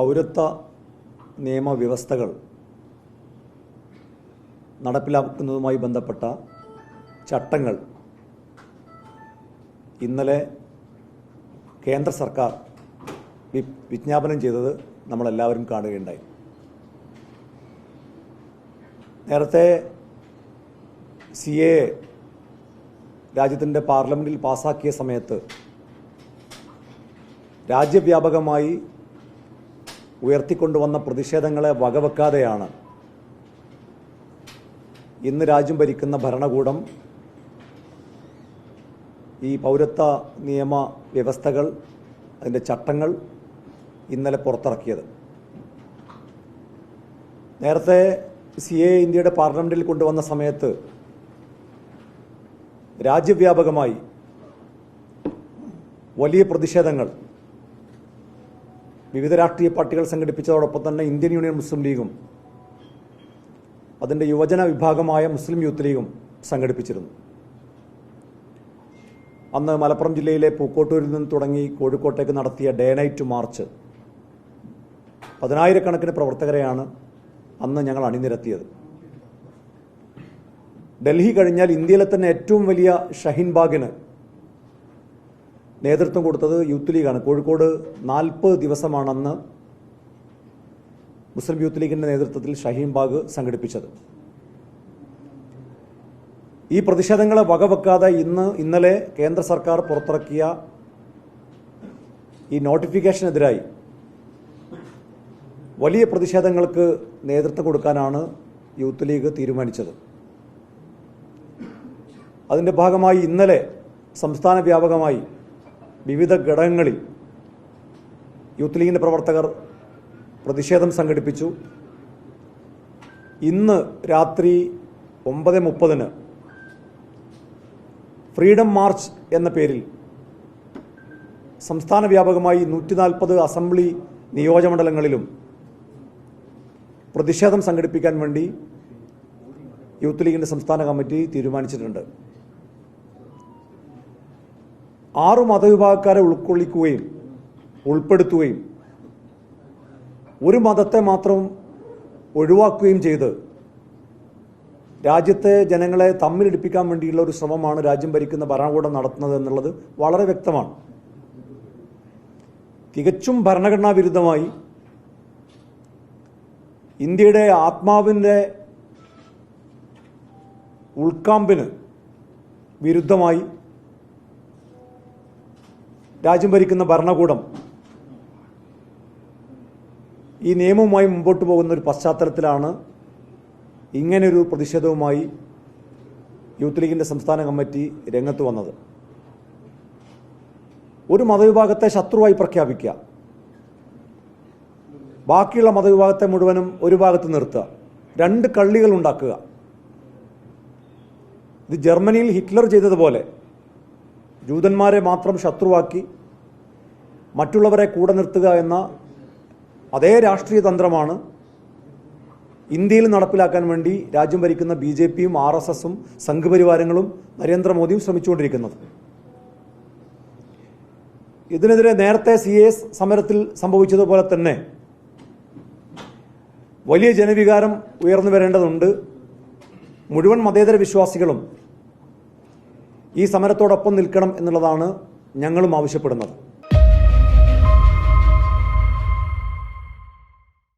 പൗരത്വ നിയമവ്യവസ്ഥകൾ നടപ്പിലാക്കുന്നതുമായി ബന്ധപ്പെട്ട ചട്ടങ്ങൾ ഇന്നലെ കേന്ദ്ര സർക്കാർ വിജ്ഞാപനം ചെയ്തത് നമ്മളെല്ലാവരും കാണുകയുണ്ടായി. നേരത്തെ സി എ രാജ്യത്തിന്റെ പാർലമെന്റിൽ പാസാക്കിയ സമയത്ത് രാജ്യവ്യാപകമായി ഉയർത്തിക്കൊണ്ടുവന്ന പ്രതിഷേധങ്ങളെ വകവെക്കാതെയാണ് ഇന്ന് രാജ്യം ഭരിക്കുന്ന ഭരണകൂടം ഈ പൗരത്വ നിയമ വ്യവസ്ഥകൾ അതിന്റെ ചട്ടങ്ങൾ ഇന്നലെ പുറത്തിറക്കിയത്. നേരത്തെ സി എ ഇന്ത്യയുടെ പാർലമെന്റിൽ കൊണ്ടുവന്ന സമയത്ത് രാജ്യവ്യാപകമായി വലിയ പ്രതിഷേധങ്ങൾ വിവിധ രാഷ്ട്രീയ പാർട്ടികൾ സംഘടിപ്പിച്ചതോടൊപ്പം തന്നെ ഇന്ത്യൻ യൂണിയൻ മുസ്ലിം ലീഗും അതിന്റെ യുവജന വിഭാഗമായ മുസ്ലിം യൂത്ത് ലീഗും സംഘടിപ്പിച്ചിരുന്നു. അന്ന് മലപ്പുറം ജില്ലയിലെ പൂക്കോട്ടൂരിൽ നിന്ന് തുടങ്ങി കോഴിക്കോട്ടേക്ക് നടത്തിയ ഡേ നൈറ്റ് മാർച്ച് പതിനായിരക്കണക്കിന് പ്രവർത്തകരെയാണ് അന്ന് ഞങ്ങൾ അണിനിരത്തിയത്. ഡൽഹി കഴിഞ്ഞാൽ ഇന്ത്യയിലെ തന്നെ ഏറ്റവും വലിയ ഷഹീൻ ബാഗിന് നേതൃത്വം കൊടുത്തത് യൂത്ത് ലീഗാണ്. കോഴിക്കോട് നാൽപ്പത് ദിവസമാണെന്ന് മുസ്ലിം യൂത്ത് ലീഗിന്റെ നേതൃത്വത്തിൽ ഷഹീംബാഗ് സംഘടിപ്പിച്ചത്. ഈ പ്രതിഷേധങ്ങളെ വകവെക്കാതെ ഇന്ന് ഇന്നലെ കേന്ദ്ര സർക്കാർ പുറത്തിറക്കിയ ഈ നോട്ടിഫിക്കേഷനെതിരായി വലിയ പ്രതിഷേധങ്ങൾക്ക് നേതൃത്വം കൊടുക്കാനാണ് യൂത്ത് ലീഗ് തീരുമാനിച്ചത്. അതിന്റെ ഭാഗമായി ഇന്നലെ സംസ്ഥാന വ്യാപകമായി വിവിധ ഘടകങ്ങളിൽ യൂത്ത് ലീഗിന്റെ പ്രവർത്തകർ പ്രതിഷേധം സംഘടിപ്പിച്ചു. ഇന്ന് രാത്രി ഒമ്പത് മുപ്പതിന് ഫ്രീഡം മാർച്ച് എന്ന പേരിൽ സംസ്ഥാന വ്യാപകമായി നൂറ്റി നാൽപ്പത് അസംബ്ലി നിയോജകമണ്ഡലങ്ങളിലും പ്രതിഷേധം സംഘടിപ്പിക്കാൻ വേണ്ടി യൂത്ത് ലീഗിന്റെ സംസ്ഥാന കമ്മിറ്റി തീരുമാനിച്ചിട്ടുണ്ട്. ആറു മതവിഭാഗക്കാരെ ഉൾക്കൊള്ളിക്കുകയും ഉൾപ്പെടുത്തുകയും ഒരു മതത്തെ മാത്രം ഒഴിവാക്കുകയും ചെയ്ത് രാജ്യത്തെ ജനങ്ങളെ തമ്മിലിടിപ്പിക്കാൻ വേണ്ടിയുള്ള ഒരു ശ്രമമാണ് രാജ്യം ഭരിക്കുന്ന ഭരണകൂടം നടത്തുന്നത് എന്നുള്ളത് വളരെ വ്യക്തമാണ്. തികച്ചും ഭരണഘടനാ വിരുദ്ധമായി ഇന്ത്യയുടെ ആത്മാവിന്റെ ഉൾക്കാമ്പിന് വിരുദ്ധമായി രാജ്യം ഭരിക്കുന്ന ഭരണകൂടം ഈ നിയമവുമായി മുമ്പോട്ട് പോകുന്ന ഒരു പശ്ചാത്തലത്തിലാണ് ഇങ്ങനൊരു പ്രതിഷേധവുമായി യൂത്ത് ലീഗിന്റെ സംസ്ഥാന കമ്മിറ്റി രംഗത്ത് വന്നത്. ഒരു മതവിഭാഗത്തെ ശത്രുവായി പ്രഖ്യാപിക്കുക. ബാക്കിയുള്ള മതവിഭാഗത്തെ മുഴുവനും ഒരു ഭാഗത്ത് നിർത്തുക. രണ്ട് കള്ളികൾ ഉണ്ടാക്കുക. ഇത് ജർമ്മനിയിൽ ഹിറ്റ്ലർ ചെയ്തതുപോലെ ജൂതന്മാരെ മാത്രം ശത്രുവാക്കി മറ്റുള്ളവരെ കൂടെ നിർത്തുക എന്ന അതേ രാഷ്ട്രീയ തന്ത്രമാണ് ഇന്ത്യയിൽ നടപ്പിലാക്കാൻ വേണ്ടി രാജ്യം ഭരിക്കുന്ന ബി ജെ പിയും ആർ എസ് എസും സംഘപരിവാരങ്ങളും നരേന്ദ്രമോദിയും ശ്രമിച്ചുകൊണ്ടിരിക്കുന്നത്. ഇതിനെതിരെ നേരത്തെ സി എസ് സമരത്തിൽ സംഭവിച്ചതുപോലെ തന്നെ വലിയ ജനവികാരം ഉയർന്നു വരേണ്ടതുണ്ട്. മുഴുവൻ മതേതര വിശ്വാസികളും ഈ സമരത്തോടൊപ്പം നിൽക്കണം എന്നുള്ളതാണ് ഞങ്ങളും ആവശ്യപ്പെടുന്നത്.